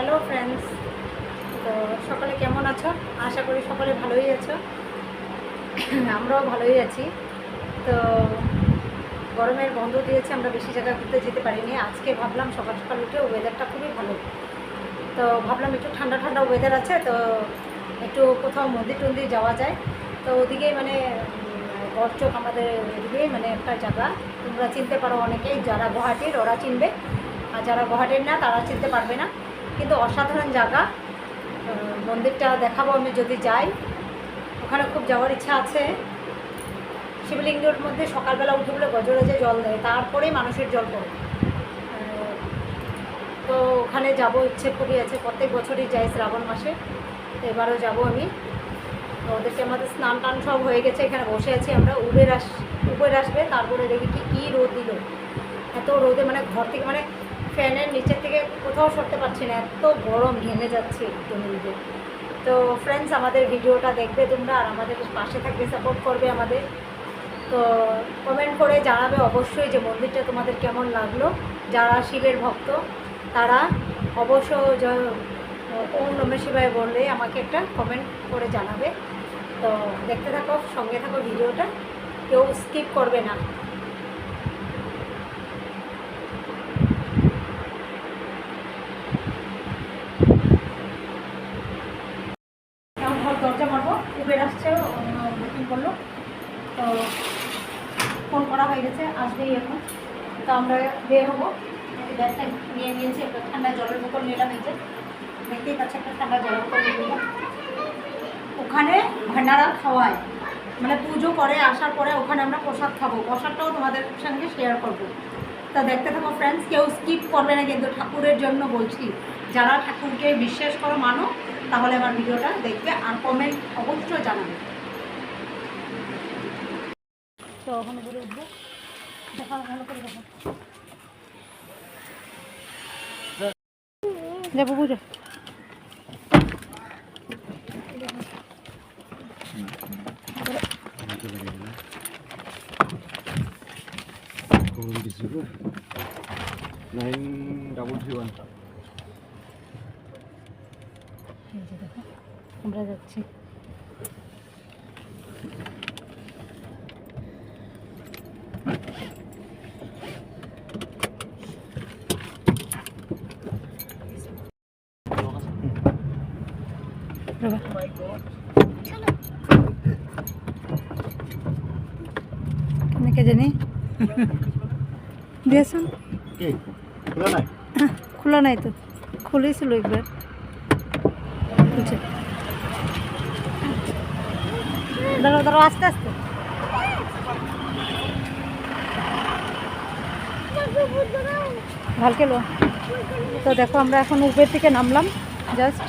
Hello friends তো সকলে কেমন আছো? আশা করি সকলে ভালোই আছো। আমরাও ভালোই আছি। তো গরমের বন্ধ দিয়েছে, আমরা বেশি জায়গা ঘুরতে যেতে পারিনি। আজকে ভাবলাম সকাল সকাল উঠে ওয়েদারটা খুবই ভালো। তো ভাবলাম একটু ঠান্ডা ঠান্ডা ওয়েদার আছে, তো একটু কোথাও মন্দির টন্দির যাওয়া যায়। তো ওদিকেই মানে গড়চোক আমাদের এদিকেই মানে একটা জায়গা। তোমরা চিনতে পারো অনেকেই, যারা গুয়াহাটির ওরা চিনবে। আর যারা গুয়াহাটির না, তারা চিনতে পারবে না। কিন্তু অসাধারণ জায়গা। মন্দিরটা দেখাবো আমি যদি যাই। ওখানে খুব যাওয়ার ইচ্ছা আছে। শিবলিঙ্গের মধ্যে সকালবেলা উঠে বলে গজরাজে জল দেয়, তারপরেই মানুষের জল পড়ে। তো ওখানে যাব, ইচ্ছে খুবই আছে। প্রত্যেক বছরই যাই শ্রাবণ মাসে। এবারও যাব আমি। তো ওদেরকে আমাদের স্নান টান সব হয়ে গেছে, এখানে বসে আছি আমরা। উবের আস উবের আসবে, তারপরে দেখি কি কী রোদ দিল। এত রোদে মানে ঘর থেকে মানে ফ্যানের নিচের থেকে কোথাও সরতে পারছি না, এত গরম ঘেমে যাচ্ছে একদম রোদে তো ফ্রেন্ডস আমাদের ভিডিওটা দেখবে তোমরা আর আমাদের পাশে থাকবে সাপোর্ট করবে আমাদের। তো কমেন্ট করে জানাবে অবশ্যই যে মন্দিরটা তোমাদের কেমন লাগল। যারা শিবের ভক্ত, তারা অবশ্য ওম নমঃ শিবায় বললে আমাকে একটা কমেন্ট করে জানাবে। তো দেখতে থাকো, সঙ্গে থাকো ভিডিওটা। কেউ স্কিপ করবে না এখন ঘর দরজা মারবো উবের আসছে বুকিং করল। তো ফোন করা হয়ে গেছে, আসবেই এখন। তো আমরা বের হব। ব্যাগটা নিয়ে নিয়েছি, একটা ঠান্ডা জলের বোতল নিলাম এই যে। দেখতেই পাচ্ছি একটা ঠান্ডা জলের বোতল নিলাম ওখানে ভান্ডারা খাওয়ায়। মানে পুজো করে, আসার পরে ওখানে আমরা প্রসাদ খাব। প্রসাদটাও তোমাদের সঙ্গে শেয়ার করব। তা দেখতে থাকো ফ্রেন্ডস কেউ স্কিপ করবে না, কিন্তু ঠাকুরের জন্য বলছি। যারা ঠাকুরকে বিশ্বাস করো, মানো, তাহলে আমার ভিডিওটা দেখবে আর কমেন্ট অবশ্যই জানাবে। তো ওখানে ঘুরে উঠবো। দেখা ভালো করে দেখো। যাব বুঝো নাইন ডাবল থ্রি ওয়ান আমরা যাচ্ছি কেনেকে জানি দিয়াচোন কি? খোলা নাই? তো। খুলেছিল একবার। দাঁড়াও দাঁড়াও আস্তে আস্তে। ভালকে লো। তো দেখো আমরা এখন উপর থেকে নামলাম জাস্ট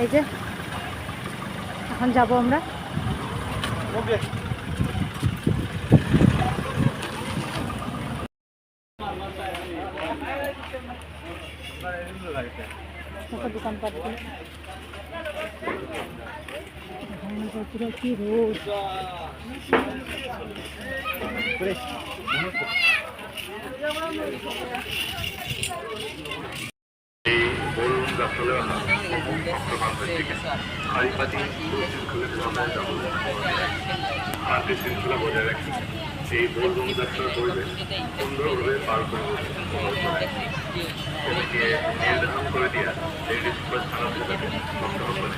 এই যে এখন যাব আমরা ওকে দেখো দোকানপাট পুরো কি রোদ শান্তি শৃঙ্খলা বজায় রাখি সেই বোলবম যাত্রার পরিবেশ সুন্দরভাবে পার করব। সেটাকে নির্ধারণ করে দিয়া লেডিস প্লাস খারাপ জায়গাতে ভক্তসকলে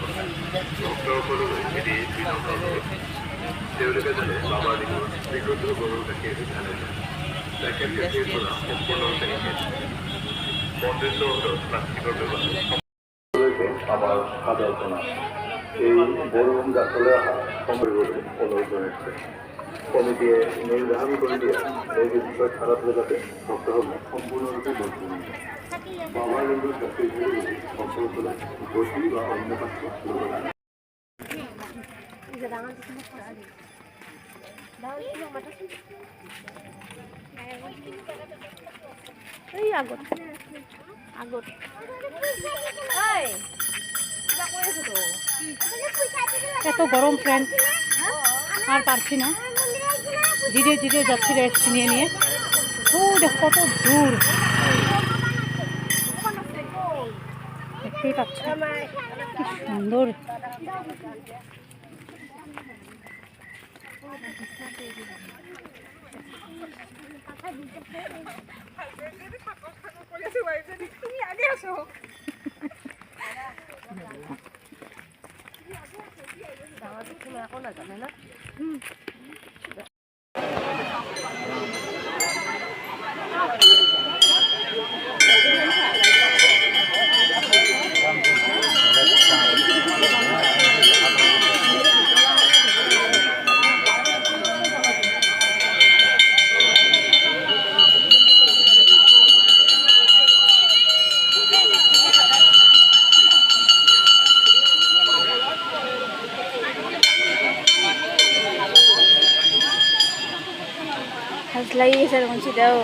করবেন ভক্তসকললৈ এটি বিনম্র তেওঁলোকে যাতে বাবাৰ দিনৰ বিশুদ্ধ গৰুৰ গাখীৰ ঢালে গাখীৰ আমার সাদা এই বরুণ অহা সময় অনুরোধ রয়েছে কমিটি নির্ধারণ করে দিয়ে এই বিষয় হবে। সম্পূর্ণরূপে লোকের কাছে ভক্ত বা অন্য এই আগত আগত এত গরম ফ্রেন্ড আর পারছি না। ধীরে ধীরে যাচ্ছি রেস্ট নিয়ে নিয়ে। ও দেখো কত দূর। দেখতেই পাচ্ছ। কি সুন্দর। Harus lagi saya kunci tahu.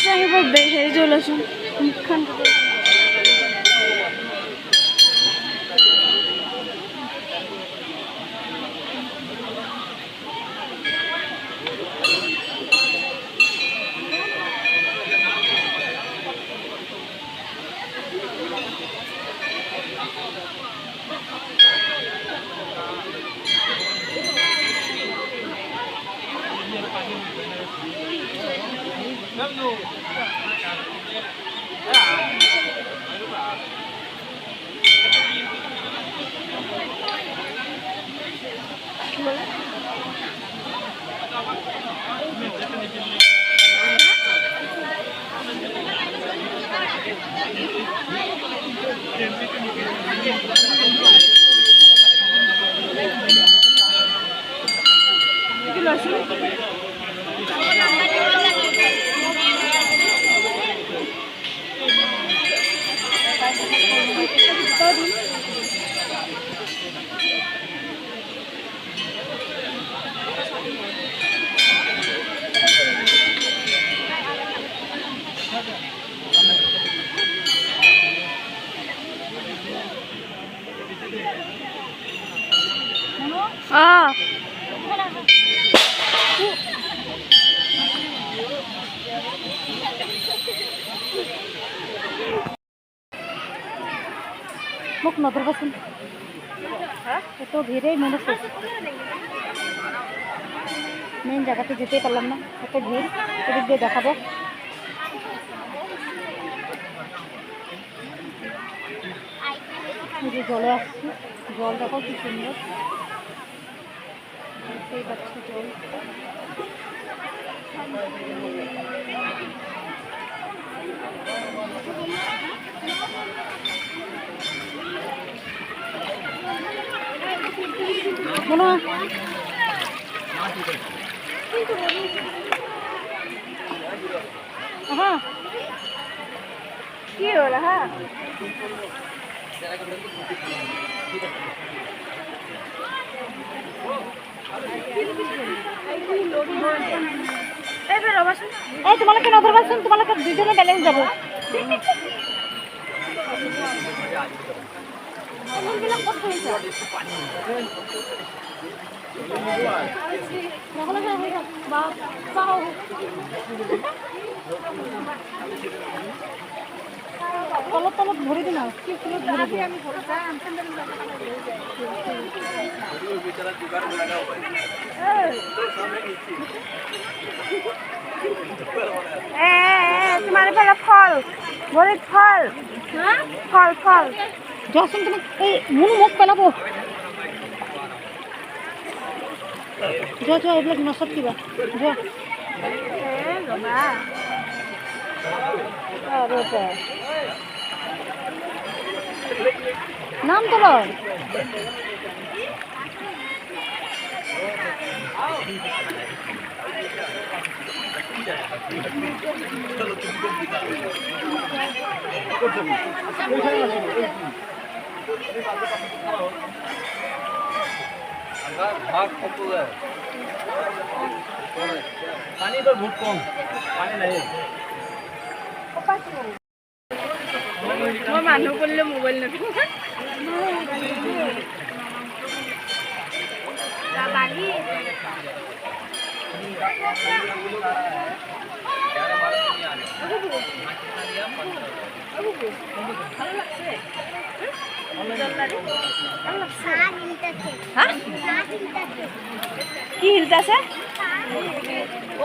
Saya berbeda dari dulu sih. মুখ নজর বসুন এত ভিড়েই মনে করছে মেন জায়গাতে যেতেই পারলাম না এত ভিড় এদিক দিয়ে দেখাবো যে জলে আসছি জল দেখো কি সুন্দর দেখতেই পাচ্ছ জল মনে হয় কি হলো হ্যাঁ এই তোমালোকে পাচ্ছেন তোমালোকে দুজনে ব্যালেন্স যাব। তলত তলত ভরে দিন ভরে তোমার ফেলে ফল বলে ফল। ফল ফল। যখন তুমি এই মুনু মুখ পেলাবো? য য এইবিলাক নচত কিবা। য আরে বা। নাম তোর পানী তো বহুত কম পানী নাই মানুহ কৰিলে মোবাইল নাথাকো কি হিলতাছে ও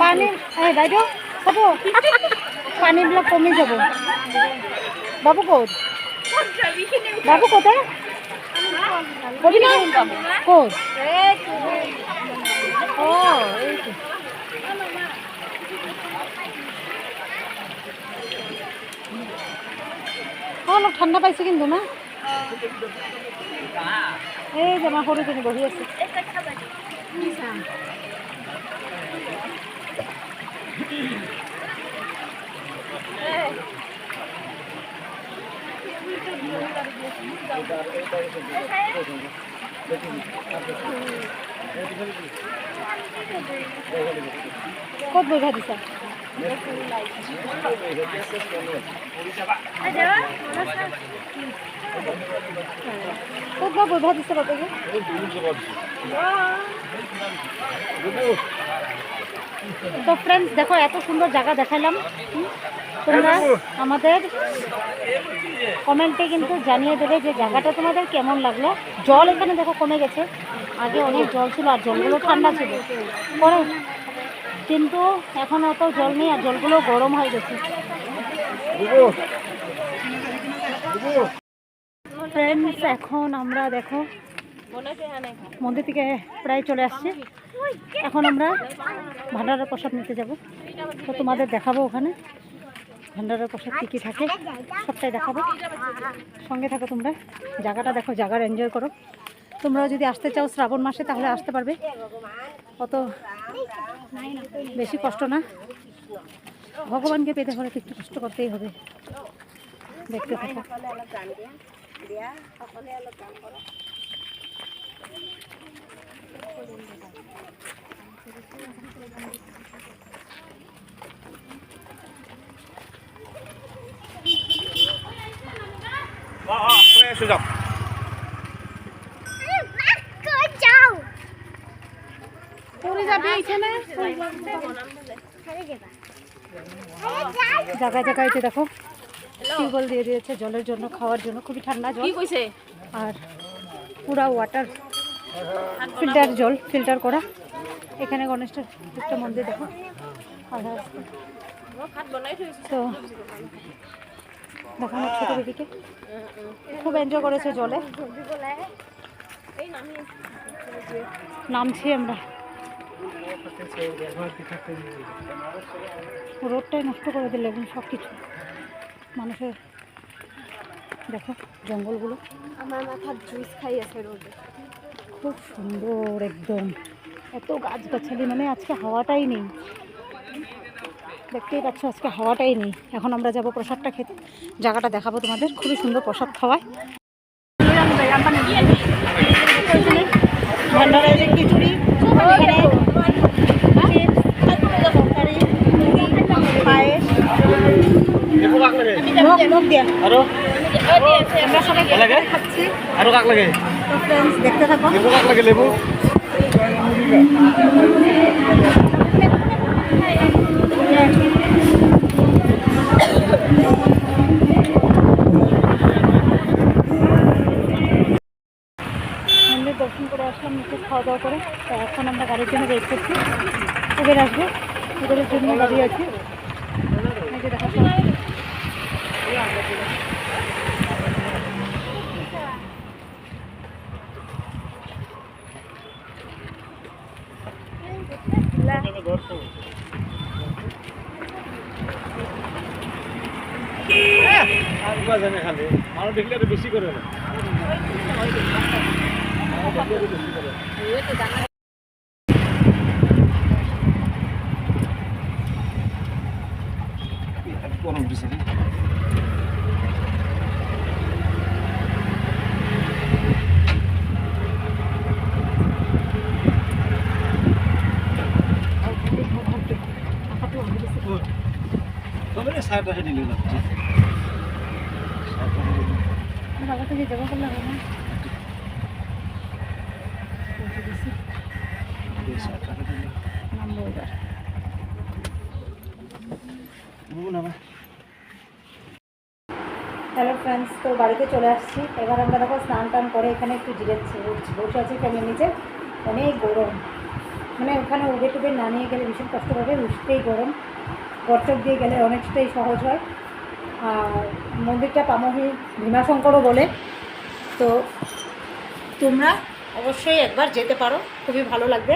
পানী বাইদেউ, হ'ব। পানীবিলাক কমি যাব। বাবু ক'ত? বাবু ক'ত? কবি ক'ত? অঁ, অলপ ঠাণ্ডা পাইছে কিন্তু না? এই যে আমাৰ সৰুজনী বহি আছে। ক'ত বহি দিছা? ক'ত বা বহি দিছে বাপেকে তো ফ্রেন্ডস দেখো এত সুন্দর জায়গা দেখালাম। তোমরা আমাদের কমেন্টে কিন্তু জানিয়ে দেবে যে জায়গাটা তোমাদের কেমন লাগল। জল এখানে দেখো কমে গেছে। আগে অনেক জল ছিল আর জলগুলো ঠান্ডা ছিল। পরে কিন্তু এখন অত জল নেই আর জলগুলো গরম হয়ে গেছে। ফ্রেন্ডস এখন আমরা দেখো মন্দির থেকে প্রায় চলে আসছে। এখন আমরা ভান্ডারের প্রসাদ নিতে যাব। তো তোমাদের দেখাবো ওখানে। ভান্ডারের প্রসাদ কী কী থাকে, সবটাই দেখাবো। সঙ্গে থাকো তোমরা। জায়গাটা দেখো, জায়গার এনজয় করো। তোমরাও যদি আসতে চাও শ্রাবণ মাসে, তাহলে আসতে পারবে। অত বেশি কষ্ট না। ভগবানকে পেতে হলে একটু কষ্ট করতেই হবে। দেখতে থাকো। সুযোগ জায়গায় জায়গায় দেখো টিউবওয়েল দিয়ে দিয়েছে জলের জন্য খাওয়ার জন্য। খুবই ঠান্ডা জল। আর পুরা ওয়াটার ফিল্টার জল, ফিল্টার করা। এখানে গণেশের একটা মন্দির, দেখো। তো, দেখো আমার ছোটো খুব এনজয় করেছে জলে। নামছি আমরা। রোডটাই নষ্ট করে দিলে এবং সব কিছু মানুষের, দেখো, জঙ্গলগুলো। আমার মাথার জুস খাই আছে রোদে। খুব সুন্দর একদম। এত গাছগাছালি মানে আজকে হাওয়াটাই নেই। দেখতেই পাচ্ছ আজকে হাওয়াটাই নেই। এখন আমরা যাব প্রসাদটা খেতে। জায়গাটা দেখাবো তোমাদের। খুবই সুন্দর প্রসাদ খাওয়ায়। খিচুড়ি এখানে দিয়া। আমরা সবাই লাগে? কাক লাগে? ফ্রেন্ডস দেখতে থাকো। লেবু দর্শন করে আসলাম নিচে খাওয়া দাওয়া করে। তো এখন আমরা গাড়ির জন্য ওয়েট করছি। উবের আসবে। উবেরের জন্য দাঁড়িয়ে আছি এই যে দেখা সব। আর কিবা জানে খালি মানুহ দেখিলে আৰু বেছি কৰে না। কৰে গৰম দিছে তাহে দিলে না বাবা থেকে জমা করলে হবে না চাহ তাহে দিলে নামবো এবার না হ্যালো ফ্রেন্ডস তো বাড়িতে চলে আসছি। এবার আমরা দেখো স্নান টান করে এখানে একটু জিরেছি বসে আছি ফ্যানের নিচে। অনেক গরম। মানে ওখানে উবে টুবে না নিয়ে গেলে ভীষণ কষ্ট হবে, উঠতেই গরম। গরচক দিয়ে গেলে অনেকটাই সহজ হয়। আর মন্দিরটা পামহি ভীমাশঙ্করও বলে। তো তোমরা অবশ্যই একবার যেতে পারো, খুবই ভালো লাগবে।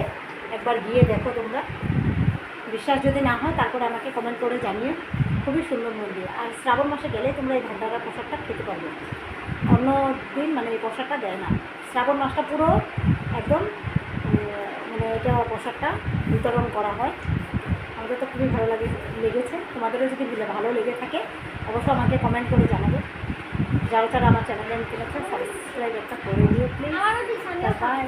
একবার গিয়ে দেখো তোমরা। বিশ্বাস যদি না হয়, তারপরে আমাকে কমেন্ট করে জানিও। খুবই সুন্দর মন্দির। আর শ্রাবণ মাসে গেলে তোমরা এই ভান্ডারা প্রসাদটা খেতে পারবে। অন্য দিন মানে এই প্রসাদটা দেয় না। শ্রাবণ মাসটা পুরো একদম মানে এটা প্রসাদটা বিতরণ করা হয়। আমাদের তো খুবই ভালো লাগে, লেগেছে। তোমাদেরও যদি ভালো লেগে থাকে, অবশ্যই আমাকে কমেন্ট করে জানাবে। যারা যারা আমার চ্যানেলে কিনেছে সাবস্ক্রাইব একটা করে দিও প্লিজ বাই